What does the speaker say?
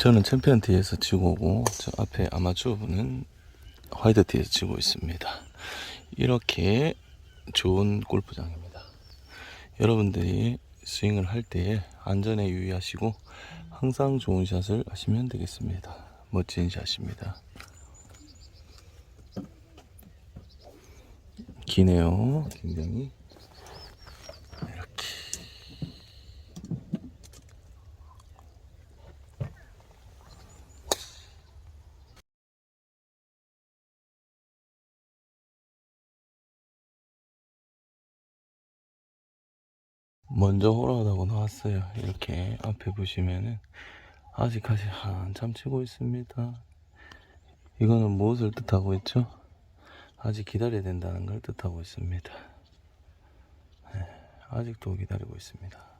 저는 챔피언 티에서 치고 오고 저 앞에 아마추어 분은 화이트 티에서 치고 있습니다. 이렇게 좋은 골프장입니다. 여러분들이 스윙을 할 때에 안전에 유의하시고 항상 좋은 샷을 하시면 되겠습니다. 멋진 샷입니다. 기네요. 굉장히 먼저 호라하다고 나왔어요. 이렇게 앞에 보시면은 아직까지 한참 치고 있습니다. 이거는 무엇을 뜻하고 있죠? 아직 기다려야 된다는 걸 뜻하고 있습니다. 네, 아직도 기다리고 있습니다.